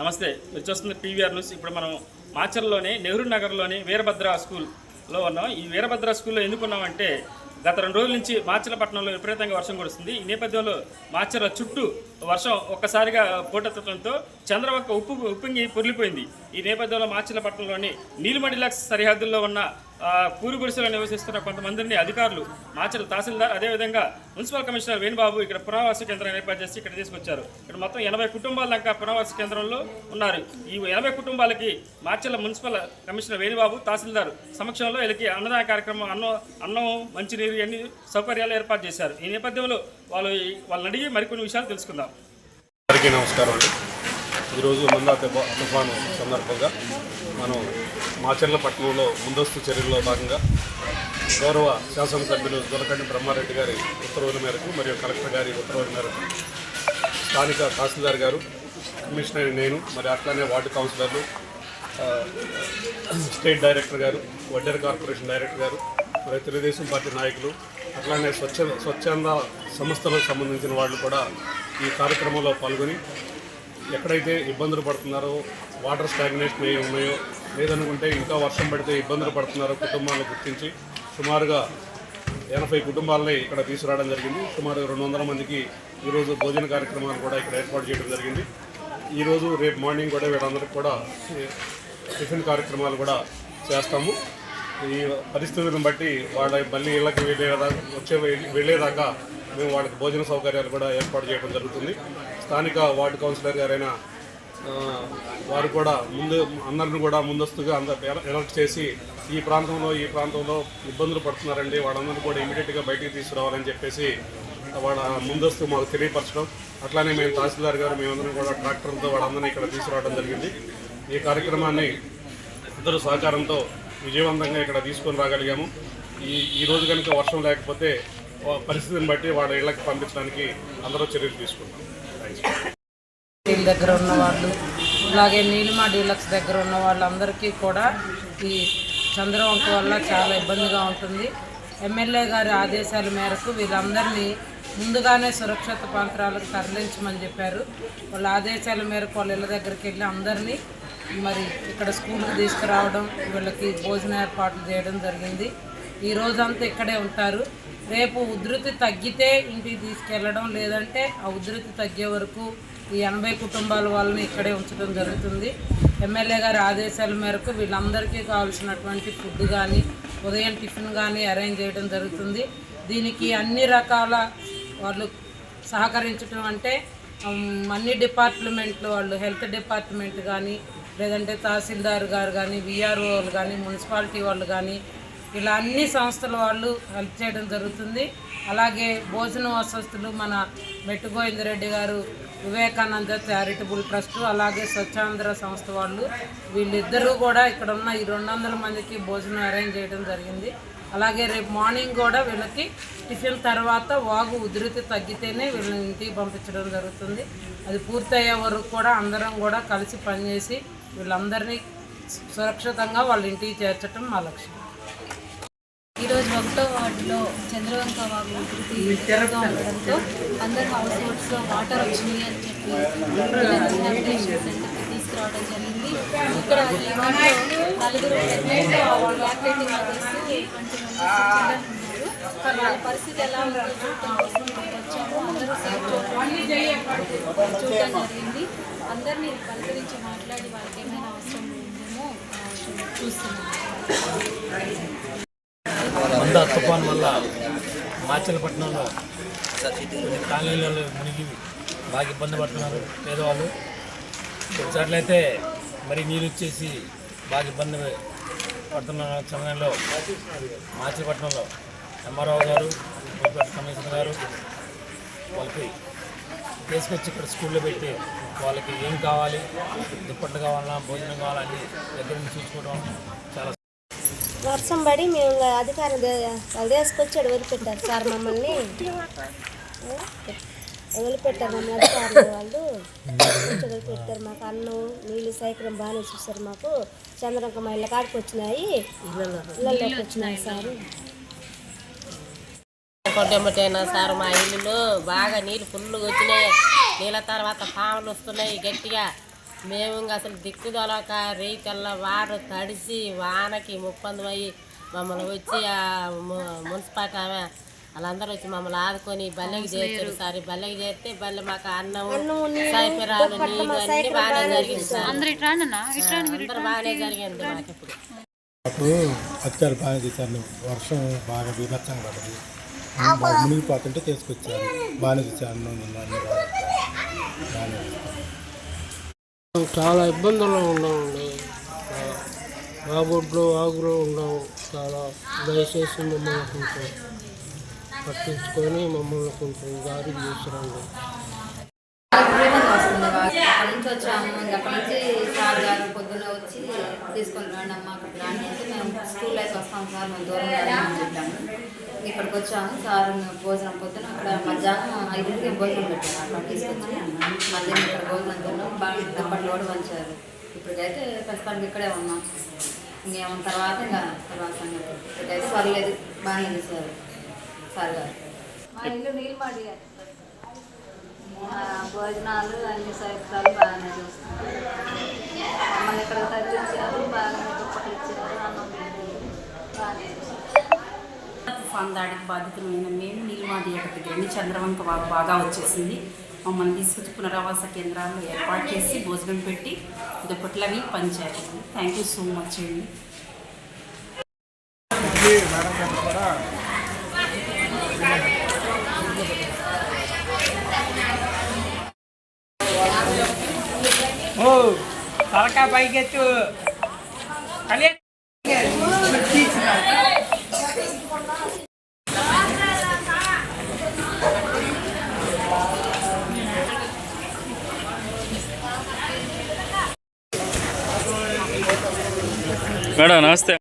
నమస్తే. మీరు చూస్తుంది పీవీఆర్ న్యూస్. ఇప్పుడు మనం మాచర్లోని నెహ్రూ నగర్లోని వీరభద్ర స్కూల్లో ఉన్నాం. ఈ వీరభద్ర స్కూల్లో ఎందుకు ఉన్నామంటే గత రెండు రోజుల నుంచి మాచర్లపట్నంలో విపరీతంగా వర్షం కురుస్తుంది. ఈ నేపథ్యంలో మాచర్ల చుట్టూ వర్షం ఒక్కసారిగా పోటెత్తడంతో చంద్రవక్క ఉప్పు ఉప్పొంగి పొర్లిపోయింది. ఈ నేపథ్యంలో మాచర్లపట్నంలోని నీలిమడిలాక్స్ సరిహద్దుల్లో ఉన్న కూరు గుడిసెలో నివసిస్తున్న కొంతమందిని అధికారులు మాచర్ల తహసీల్దార్ అదేవిధంగా మున్సిపల్ కమిషనర్ వేణుబాబు ఇక్కడ పునరావాస కేంద్రం ఏర్పాటు చేసి ఇక్కడ తీసుకొచ్చారు. ఇక్కడ మొత్తం ఎనభై కుటుంబాల దాకా పునరావాస కేంద్రంలో ఉన్నారు. ఈ ఎనభై కుటుంబాలకి మాచర్ల మున్సిపల్ కమిషనర్ వేణుబాబు తహసీల్దార్ సమక్షంలో వీళ్ళకి అన్నదాన కార్యక్రమం అన్నం అన్నం మంచినీరు అన్ని సౌకర్యాలు ఏర్పాటు చేశారు. ఈ నేపథ్యంలో వాళ్ళు వాళ్ళని అడిగి మరికొన్ని విషయాలు తెలుసుకుందాం. అందరికీ నమస్కారం అండి. ఈరోజు ముందా తుఫాను సందర్భంగా మనం మాచర్ల పట్టణంలో ముందస్తు చర్యల్లో భాగంగా గౌరవ శాసనసభ్యులు దొరకండి బ్రహ్మారెడ్డి గారి ఉత్తర్వుల మేరకు మరియు కలెక్టర్ గారి ఉత్తర్వుల మేరకు స్థానిక తహసీల్దార్ గారు కమిషనర్ నేను మరి అట్లానే వార్డు కౌన్సిలర్లు స్టేట్ డైరెక్టర్ గారు వడ్డర్ కార్పొరేషన్ డైరెక్టర్ గారు మరి తెలుగుదేశం పార్టీ నాయకులు అట్లానే స్వచ్ఛ స్వచ్ఛంద సంస్థలకు సంబంధించిన వాళ్ళు కూడా ఈ కార్యక్రమంలో పాల్గొని ఎక్కడైతే ఇబ్బందులు పడుతున్నారో వాటర్ స్టాగ్నేషన్ అయి ఉన్నాయో లేదనుకుంటే ఇంకా వర్షం పడితే ఇబ్బందులు పడుతున్నారు కుటుంబాలను గుర్తించి సుమారుగా ఎనభై కుటుంబాలని ఇక్కడ తీసుకురావడం జరిగింది. సుమారు రెండు వందల మందికి ఈరోజు భోజన కార్యక్రమాలు కూడా ఇక్కడ ఏర్పాటు చేయడం జరిగింది. ఈరోజు రేపు మార్నింగ్ కూడా వీళ్ళందరికీ కూడా టిఫిన్ కార్యక్రమాలు కూడా చేస్తాము. ఈ పరిస్థితులను బట్టి వాళ్ళ మళ్ళీ ఇళ్ళకి వెళ్ళేదాకా వచ్చే వెళ్ళేదాకా మేము వాళ్ళకి భోజన సౌకర్యాలు కూడా ఏర్పాటు చేయడం జరుగుతుంది. స్థానిక వార్డు కౌన్సిలర్ గారైన వారు కూడా ముందు అందరిని కూడా ముందస్తుగా అందరు ఎలర్ట్ చేసి ఈ ప్రాంతంలో ఈ ప్రాంతంలో ఇబ్బందులు పడుతున్నారండి. వాళ్ళందరినీ కూడా ఇమీడియట్గా బయటికి తీసుకురావాలని చెప్పేసి వాళ్ళ ముందస్తు మాకు తెలియపరచడం. అట్లానే మేము తహసీల్దార్ గారు మేమందరం కూడా ట్రాక్టర్లతో వాళ్ళందరినీ ఇక్కడ తీసుకురావడం జరిగింది. ఈ కార్యక్రమాన్ని అందరూ సహకారంతో విజయవంతంగా ఇక్కడ తీసుకొని రాగలిగాము. ఈ ఈ రోజు కనుక వర్షం లేకపోతే పరిస్థితిని బట్టి వాళ్ళ ఇళ్ళకి పంపించడానికి అందరూ చర్యలు తీసుకుంటాం థ్యాంక్స్ యూ దగ్గర ఉన్న వాళ్ళు అలాగే నీలిమా డీలక్స్ దగ్గర ఉన్న వాళ్ళందరికీ కూడా ఈ చంద్రవంక వల్ల చాలా ఇబ్బందిగా ఉంటుంది. ఎమ్మెల్యే గారి ఆదేశాల మేరకు వీళ్ళందరినీ ముందుగానే సురక్షిత ప్రాంతాలకు తరలించమని చెప్పారు. వాళ్ళ ఆదేశాల మేరకు వాళ్ళ ఇళ్ళ దగ్గరికి వెళ్ళి అందరినీ మరి ఇక్కడ స్కూల్కి తీసుకురావడం వీళ్ళకి భోజన ఏర్పాట్లు చేయడం జరిగింది. ఈ రోజంతా ఇక్కడే ఉంటారు. రేపు ఉధృతి తగ్గితే ఇంటికి తీసుకెళ్ళడం లేదంటే ఆ ఉధృతి తగ్గే వరకు ఈ ఎనభై కుటుంబాల వాళ్ళని ఇక్కడే ఉంచడం జరుగుతుంది. ఎమ్మెల్యే గారి ఆదేశాల మేరకు వీళ్ళందరికీ కావాల్సినటువంటి ఫుడ్ కానీ ఉదయం టిఫిన్ కానీ అరేంజ్ చేయడం జరుగుతుంది. దీనికి అన్ని రకాల వాళ్ళు సహకరించడం అంటే అన్ని డిపార్ట్మెంట్లు వాళ్ళు హెల్త్ డిపార్ట్మెంట్ కానీ లేదంటే తహసీల్దార్ గారు కానీ విఆర్ఓలు కానీ మున్సిపాలిటీ వాళ్ళు కానీ ఇలా అన్ని సంస్థల వాళ్ళు హెల్ప్ చేయడం జరుగుతుంది. అలాగే భోజన వసతులు మన మెట్టుగోవిందరెడ్డి గారు వివేకానంద చారిటబుల్ ట్రస్ట్ అలాగే స్వచ్ఛాంధ్ర సంస్థ వాళ్ళు వీళ్ళిద్దరూ కూడా ఇక్కడ ఉన్న ఈ రెండు వందల మందికి భోజనం అరేంజ్ చేయడం జరిగింది. అలాగే రేపు మార్నింగ్ కూడా వీళ్ళకి టిఫిన్ తర్వాత వాగు ఉధృతి తగ్గితేనే వీళ్ళని ఇంటికి పంపించడం జరుగుతుంది. అది పూర్తయ్యే వరకు కూడా అందరం కూడా కలిసి పనిచేసి వీళ్ళందరినీ సురక్షితంగా వాళ్ళ ఇంటికి చేర్చడం మా లక్ష్యం. ఈరోజు ఒకటో వార్డులో చంద్రవంక వాగు ఉధృతి ఎక్కువగా ఉండడంతో అందరు హౌస్ హోల్డ్స్లో వాటర్ వచ్చింది అని చెప్పి శానిటేషన్ సెంటర్కి తీసుకురావడం జరిగింది. ఇక్కడ నలుగురు లాక్టేటింగ్ ఉన్నారు వాళ్ళ పరిస్థితి ఎలా వచ్చాము అందరూ సేఫ్ చూడటం జరిగింది. అందరినీ పలకరించి మాట్లాడి వాళ్ళకి ఏమైనా అవసరం ఉందేమో ఆ, చూస్తున్నాము మంద తుఫాన్ వల్ల మాచలపట్నంలో కాలనీలలో మునిగి బాగా ఇబ్బంది పడుతున్నారు పేదవాళ్ళు. కొన్నిసార్లైతే మరి నీరు వచ్చేసి బాగా ఇబ్బంది పడుతున్న సమయంలో మాచలపట్నంలో ఎంఆర్ఓ గారు మున్సిపల్ కమిషనర్ గారు వాళ్ళకి తీసుకొచ్చి ఇక్కడ స్కూల్లో పెట్టి వాళ్ళకి ఏం కావాలి దుప్పట్లు కావాలన్నా భోజనం కావాలని దగ్గర నుంచి చూసుకోవడం చాలా వర్షం పడి మేము ఇంకా అధికారం దే- వాళ్ళు వదిలిపెట్టారు సార్ మమ్మల్ని. వదిలిపెట్టారు మమ్మల్ని అధికారులు వాళ్ళు. వదిలిపెట్టారు మాకు అన్నం నీళ్ళు సైకరం బాగానే చూస్తారు మాకు. చంద్రంక మా ఇళ్ళ కాడికి వచ్చినాయి. ఇళ్ళలోకి వచ్చినాయి సార్. కొట్టెమ్మటైనా సార్ మా ఇల్లులో? బాగా నీళ్ళు ఫుల్గా వచ్చినాయి. నీళ్ళ తర్వాత పాములు వస్తున్నాయి గట్టిగా. మేము ఇంక అసలు దిక్కుదొలక రేకల్ల వారు తడిసి వానకి ముప్పందమయ్యి మమ్మల్ని వచ్చి ఆ మున్సిపాలిటీ ఆమె వాళ్ళందరూ వచ్చి మమ్మల్ని ఆదుకొని బల్లెకి చేర్చారు సార్. బల్లెకి చేస్తే బల్లె మాకు అన్నం సైపరాలు నీళ్ళు అన్ని బాగానే జరిగింది సార్. అందరూ బాగానే జరిగింది మాకు ఇప్పుడు. అప్పుడు అత్యాలు బాగా చేశారు. వర్షం బాగా బీభత్సంగా పడింది బాగా మునిగిపోతుంటే తీసుకొచ్చారు. బాగానే చేశారు. అన్నం బాగా బాగానే చాలా ఇబ్బందుల్లో ఉన్నామండి. బాబొడ్లు ఆగులో ఉన్నాము చాలా దయచేసి మమ్మల్ని కొంచెం పట్టించుకొని మమ్మల్ని కొంచెం దారి తీసుకురండి అక్కడి నుంచి వచ్చాము. అక్కడి నుంచి సార్ గారు పొద్దున్న వచ్చి తీసుకొని రండి అమ్మ అక్కడ రాని మేము స్కూల్ లైఫ్ వస్తాం సార్ మేము దూరం చెప్పాము. ఇక్కడికి వచ్చాము సార్ భోజనం పొద్దున అక్కడ మధ్యాహ్నం ఐదింటికి భోజనం పెట్టాము అక్కడ తీసుకొచ్చి మధ్యాహ్నం ఇక్కడ భోజనం తిన్నాం. బాగా దప్పట్లు కూడా పంచారు ఇప్పటికైతే ప్రస్తుతానికి ఇక్కడే ఉన్నాం. మేము తర్వాత ఇంకా తర్వాత ఇప్పటికైతే పర్లేదు. బాగానే చేశారు సార్ గారు. మా ఇల్లు నీళ్ళు భోజనాలు అన్ని సౌకర్యాలు బాగానే చూస్తున్నారు మమ్మల్ని ఇక్కడ తగ్గించారు బాగానే ఇచ్చారు అన్నం బాగానే బాగానే తుఫాన్ దాడికి బాధితులమైన మేము నీలిమాది దగ్గర చంద్రవంక బాగా బాగా వచ్చేసింది. మమ్మల్ని తీసుకొచ్చి పునరావాస కేంద్రాల్లో ఏర్పాటు చేసి భోజనం పెట్టి దుప్పట్లవి పంచారు. థ్యాంక్ యూ సో మచ్ అండి. తలకా పైకెత్తు. కళ్యాణ్ మేడం నమస్తే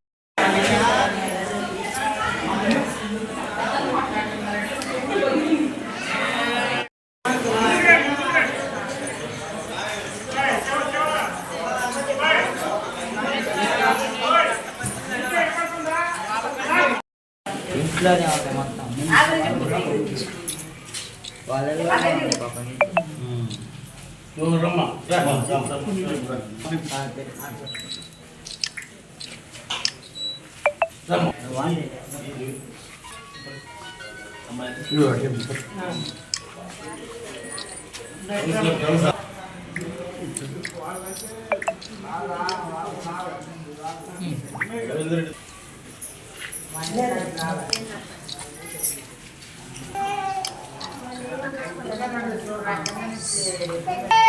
rửa thêm một chút Thank you.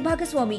భాగస్వామి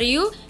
మరియు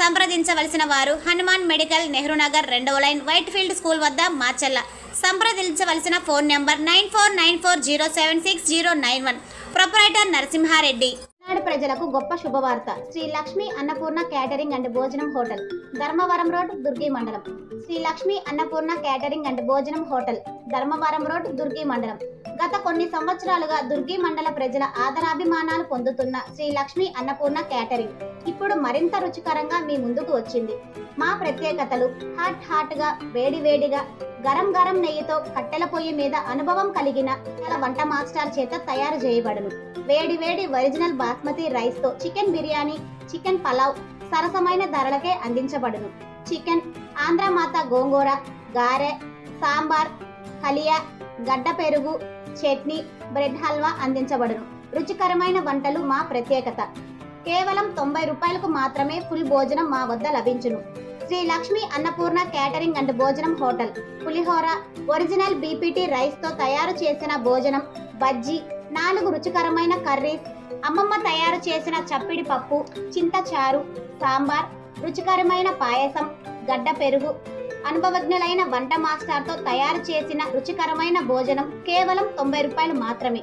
సంప్రదించవలసిన వారు హనుమాన్ మెడికల్ నెహ్రూ నగర్ రెండవ లైన్ వైట్ ఫీల్డ్ స్కూల్ వద్ద మాచెల్ల సంప్రదించవలసిన phone number nine four nine four zero seven six zero nine one. Proprietor Narasimhareddy. నాడు ప్రజలకు గొప్ప శుభవార్త. శ్రీ లక్ష్మి అన్నపూర్ణ క్యాటరింగ్ అండ్ భోజనం హోటల్ ధర్మవరం రోడ్ దుర్గి మండలం. శ్రీ లక్ష్మి అన్నపూర్ణ క్యాటరింగ్ అండ్ భోజనం హోటల్ ధర్మవరం రోడ్ దుర్గి మండలం. గత కొన్ని సంవత్సరాలుగా దుర్గి మండల ప్రజల ఆదరాభిమానాలు పొందుతున్న శ్రీ లక్ష్మి అన్నపూర్ణ క్యాటరింగ్. ఇప్పుడు మరింత రుచికరంగా మీ ముందుకు వచ్చింది. మా ప్రత్యేకతలు హాట్ హాట్గా వేడి వేడిగా గరం గరం నెయ్యితో కట్టెల పొయ్యి మీద అనుభవం కలిగిన తన వంట మాస్టర్ చేత తయారు చేయబడును. వేడి వేడి ఒరిజినల్ బాస్మతి రైస్తో చికెన్ బిర్యానీ చికెన్ పలావ్ సరసమైన ధరలకే అందించబడును. చికెన్ ఆంధ్రమాత గోంగూర గారె సాంబార్ హలియా గడ్డ పెరుగు చట్నీ బ్రెడ్ హల్వా అందించబడును. రుచికరమైన వంటలు మా ప్రత్యేకత. కేవలం తొంభై రూపాయలకు మాత్రమే ఫుల్ భోజనం మా వద్ద లభించును. శ్రీ లక్ష్మి అన్నపూర్ణ క్యాటరింగ్ అండ్ భోజనం హోటల్ పులిహోర ఒరిజినల్ బీపీటీ రైస్తో తయారు చేసిన భోజనం బజ్జీ నాలుగు రుచికరమైన కర్రీస్ అమ్మమ్మ తయారు చేసిన చప్పిడి పప్పు చింతచారు సాంబార్ రుచికరమైన పాయసం గడ్డ పెరుగు అనుభవజ్ఞులైన వంట మాస్టర్తో తయారు చేసిన రుచికరమైన భోజనం కేవలం తొంభై రూపాయలు మాత్రమే.